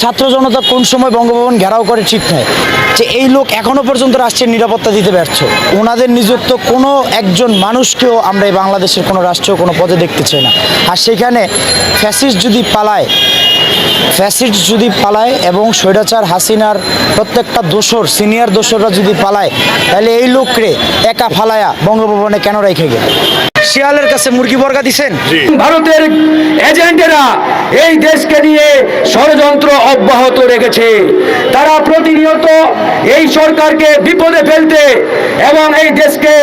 ছাত্র জনতা কোন সময় বঙ্গভবন ঘেরাও করে ঠিক নয় যে এই লোক এখনও পর্যন্ত রাষ্ট্রের নিরাপত্তা দিতে ব্যর্থ। ওনাদের নিযুক্ত কোনো একজন মানুষকেও আমরা এই বাংলাদেশের কোনো রাষ্ট্রীয় কোনো পদে দেখতে চাই না। আর সেখানে ফ্যাসিস্ট যদি পালায়, ফ্যাসিস্ট যদি পালায় এবং স্বৈরাচার হাসিনার প্রত্যেকটা দোসর সিনিয়র দোসররা যদি পালায়, তাহলে এই লোকরে একা ফালায়া বঙ্গভবনে কেন রেখে গেল? শিয়ালের কাছে মুরগি বর্গা দিছেন? ভারতের এজেন্টেরা এই দেশকে নিয়ে ষড়যন্ত্র অব্যাহত রেখেছে। তারা প্রতিনিয়ত এই সরকারকে বিপদে ফেলতে এবং এই দেশকে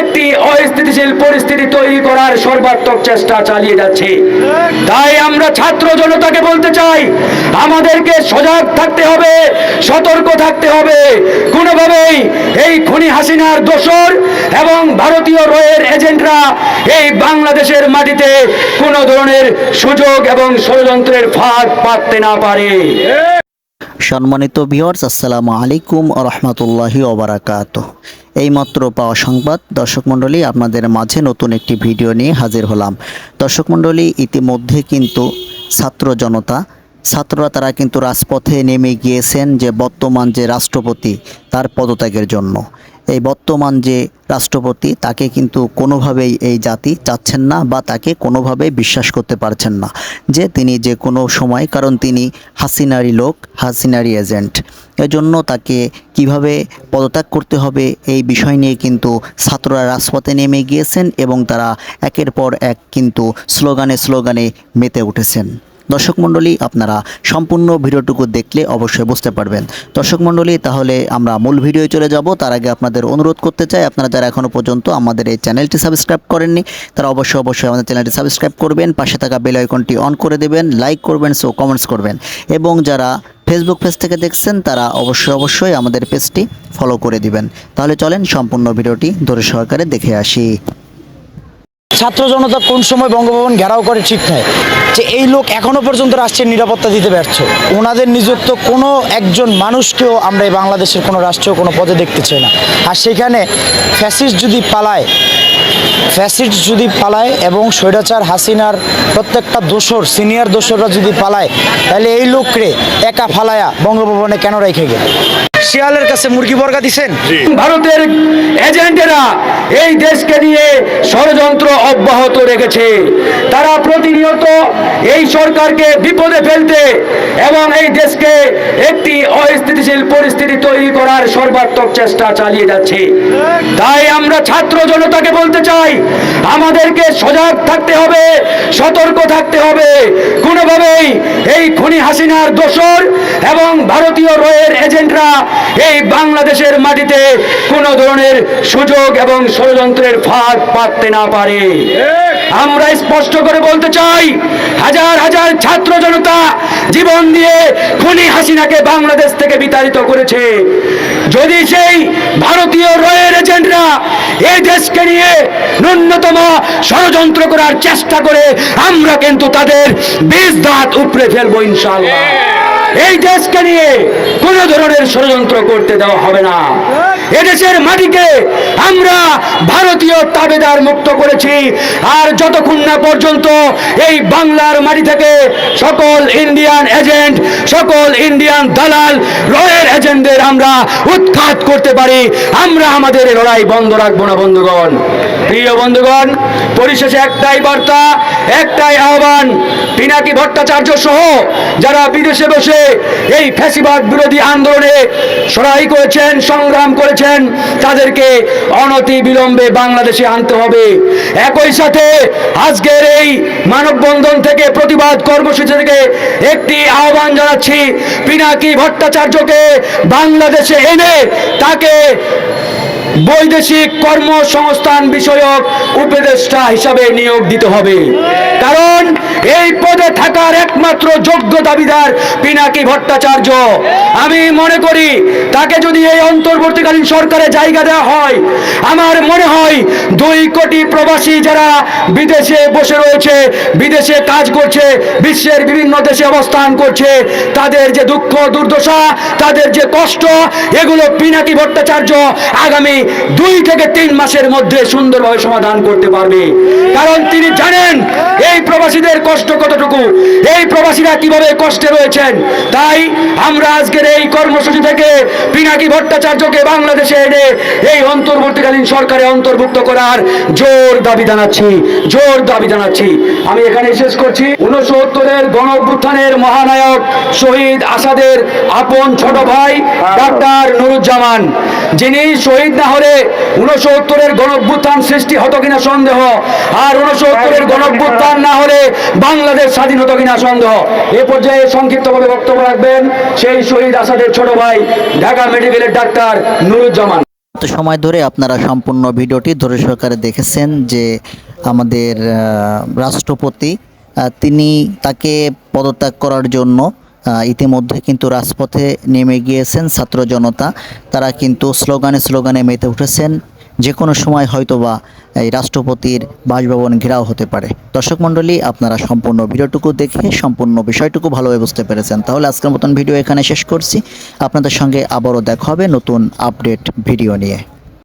একটি অস্থিতিশীল পরিস্থিতি তৈরি করার সর্বাত্মক চেষ্টা চালিয়ে যাচ্ছে। তাই আমরা ছাত্র জনতাকে বলতে চাই আমাদেরকে সজাগ থাকতে হবে সতর্ক থাকতে হবে। কোনোভাবেই এই খুনি হাসিনার দোসর এবং ভারতীয় রয়ের এজেন্টরা এই বাংলাদেশের মাটিতে কোনো ধরনের সুযোগ এবং ষড়যন্ত্রের ফাঁদ পাততে না পারে। সম্মানিত ভিউয়ার্স, আসসালামু আলাইকুম রহমতুল্লাহি ওবরাকাত এইমাত্র পাওয়া সংবাদ, দর্শক মণ্ডলী, আপনাদের মাঝে নতুন একটি ভিডিও নিয়ে হাজির হলাম। দর্শক মণ্ডলী, ইতিমধ্যে কিন্তু ছাত্র জনতা, ছাত্ররা তারা কিন্তু রাজপথে নেমে গিয়েছেন যে বর্তমান যে রাষ্ট্রপতি, তার পদত্যাগের জন্য। এই বর্তমান যে রাষ্ট্রপতি, তাকে কিন্তু কোনোভাবেই এই জাতি চাচ্ছেন না বা তাকে কোনোভাবেই বিশ্বাস করতে পারছেন না যে তিনি যে কোনো সময়, কারণ তিনি হাসিনারি লোক হাসিনারি এজেন্ট। এজন্য তাকে কীভাবে পদত্যাগ করতে হবে এই বিষয় নিয়ে কিন্তু ছাত্ররা রাজপথে নেমে গিয়েছেন এবং তারা একের পর এক কিন্তু স্লোগানে স্লোগানে মেতে উঠেছেন। দর্শক মণ্ডলী, আপনারা সম্পূর্ণ ভিডিওটুকু দেখলে অবশ্যই বুঝতে পারবেন। দর্শক মণ্ডলী, তাহলে আমরা মূল ভিডিওয়ে চলে যাব। তার আগে আপনাদের অনুরোধ করতে চাই, আপনারা যারা এখনও পর্যন্ত আমাদের এই চ্যানেলটি সাবস্ক্রাইব করেননি, তারা অবশ্যই অবশ্যই আমাদের চ্যানেলটি সাবস্ক্রাইব করবেন, পাশে থাকা বেল আইকনটি অন করে দেবেন, লাইক করবেন, সো কমেন্টস করবেন। এবং যারা ফেসবুক পেজ থেকে দেখছেন, তারা অবশ্যই অবশ্যই আমাদের পেজটি ফলো করে দিবেন। তাহলে চলেন, সম্পূর্ণ ভিডিওটি ধরে সহকারে দেখে আসি। ছাত্র জনতা কোন সময় বঙ্গভবন ঘেরাও করে ঠিক নয় যে এই লোক এখনও পর্যন্ত রাষ্ট্রের নিরাপত্তা দিতে ব্যর্থ। ওনাদের নিযুক্ত কোনো একজন মানুষকেও আমরা এই বাংলাদেশের কোনো রাষ্ট্রীয় কোনো পদে দেখতে চাই না। আর সেখানে ফ্যাসিস্ট যদি পালায়, ফ্যাসিস্ট যদি পালায় এবং স্বৈরাচার হাসিনার প্রত্যেকটা দোসর সিনিয়র দোসররা যদি পালায়, তাহলে এই লোকরে একা ফালায়া বঙ্গভবনে কেন রেখে গেল? শিয়ালের কাছে মুরগি বর্গা দিছেন? ভারতের এজেন্টেরা এই দেশকে নিয়ে ষড়যন্ত্র অব্যাহত রেখেছে। তারা প্রতিনিয়ত এই সরকারকে বিপদে ফেলতে এবং এই দেশকে একটি অস্থিতিশীল পরিস্থিতি তৈরি করার সর্বাত্মক চেষ্টা চালিয়ে যাচ্ছে। তাই আমরা ছাত্র জনতাকে বলতে চাই আমাদেরকে সজাগ থাকতে হবে সতর্ক থাকতে হবে। কোনোভাবেই এই খুনি হাসিনার দোসর এবং ভারতীয় রয়ের এজেন্টরা এই বাংলাদেশের মাটিতে কোনো ধরনের সুযোগ এবং ষড়যন্ত্রের ফাঁদ পাততে না পারে। আমরা স্পষ্ট করে বলতে চাই, হাজার হাজার ছাত্র জনতা জীবন দিয়ে খুনি হাসিনাকে বাংলাদেশ থেকে বিতাড়িত করেছে। যদি সেই ভারতীয় রয়ের এজেন্টরা এই দেশকে নিয়ে ন্যূনতম ষড়যন্ত্র করার চেষ্টা করে, আমরা কিন্তু তাদের বীজ দাঁত উপড়ে ফেলব ইনশাআল্লাহ। এই দেশকে নিয়ে কোন ধরনের ষড়যন্ত্র করতে দেওয়া হবে না। এদেশের মাটিকে আমরা ভারতীয় তাবেদার মুক্ত করেছি। আর যতক্ষণ না পর্যন্ত এই বাংলার মাটি থেকে সকল ইন্ডিয়ান এজেন্ট, সকল ইন্ডিয়ান দালাল, রয়ের এজেন্টদের আমরা উৎখাত করতে পারি, আমরা আমাদের লড়াই বন্ধ রাখব না, বন্ধুগণ। প্রিয় বন্ধুগণ, পরিশেষে একটাই বার্তা, একটাই আহ্বান, পিনাকি ভট্টাচার্য সহ যারা বিদেশে বসে এই ফ্যাসিবাদ বিরোধী আন্দোলনে সরাই করেছেন, সংগ্রাম করেছেন, তাদেরকে অনতি বিলম্বে বাংলাদেশে আনতে হবে। একই সাথে আজকের এই মানববন্ধন থেকে প্রতিবাদ কর্মসূচি থেকে একটি আহ্বান জানাচ্ছি, পিনাকি ভট্টাচার্যকে বাংলাদেশে এনে তাকে বৈদেশিক কর্মসংস্থান বিষয়ক উপদেষ্টা হিসাবে নিয়োগ দিতে হবে। কারণ এই পদে থাকার একমাত্র যোগ্য দাবিদার পিনাকি ভট্টাচার্য। আমি মনে করি, তাকে যদি এই অন্তর্বর্তীকালীন সরকারে জায়গা দেওয়া হয়, আমার মনে হয় দুই কোটি প্রবাসী যারা বিদেশে বসে রয়েছে, বিদেশে কাজ করছে, বিশ্বের বিভিন্ন দেশে অবস্থান করছে, তাদের যে দুঃখ, দুর্দশা, তাদের যে কষ্ট, এগুলো পিনাকি ভট্টাচার্য আগামী দুই থেকে তিন মাসের মধ্যে সুন্দরভাবে সমাধান করতে পারবে। কারণ তিনি জানেন এই প্রবাসীদের কষ্ট কতটুকু, এই প্রবাসীরা কীভাবে কষ্টে রয়েছেন। তাই আমরা আজকের এই কর্মসূচি থেকে পিনাকি ভট্টাচার্যকে বাংলাদেশে এনে এই অন্তর্বর্তীকালীন সরকারে অন্তর্ভুক্ত করার জোর দাবি জানাচ্ছি, জোর দাবি জানাচ্ছি। আমি এখানে শেষ করছি। উনসত্তরের গণ মহানায়ক শহীদ আসাদের আপন ছোট ভাই ডাক্তার নুরুজ্জামান, যিনি শহীদ না হলে উনসত্তরের গণ অভ্যুত্থান সৃষ্টি হতো কিনা সন্দেহ? আর উনসত্তরের গণ অভ্যুত্থান না হলে বাংলাদেশ স্বাধীন হতো কিনা সন্দেহ? এ পর্যায়ে সংক্ষিপ্তভাবে বক্তব্য রাখবেন সেই শহীদ আসাদের ছোট ভাই ঢাকা মেডিকেলের ডাক্তার নুরুজ্জামান। সময় ধরে আপনারা সম্পূর্ণ ভিডিওটি ধরে সহকারে দেখেছেন যে আমাদের রাষ্ট্রপতি তিনি তাকে পদত্যাগ করার জন্য ইতিমধ্যে কিন্তু রাজপথে নেমে গিয়েছেন ছাত্র জনতা। তারা কিন্তু স্লোগানে স্লোগানে মেতে উঠেছেন। যে কোনো সময় হয়তোবা এই রাষ্ট্রপতির বাসভবন ঘেরাও হতে পারে। দর্শক মণ্ডলী, আপনারা সম্পূর্ণ ভিডিওটুকু দেখে সম্পূর্ণ বিষয়টুকু ভালোভাবে বুঝতে পেরেছেন। তাহলে আজকের মতন ভিডিও এখানে শেষ করছি। আপনাদের সঙ্গে আবারও দেখা হবে নতুন আপডেট ভিডিও নিয়ে।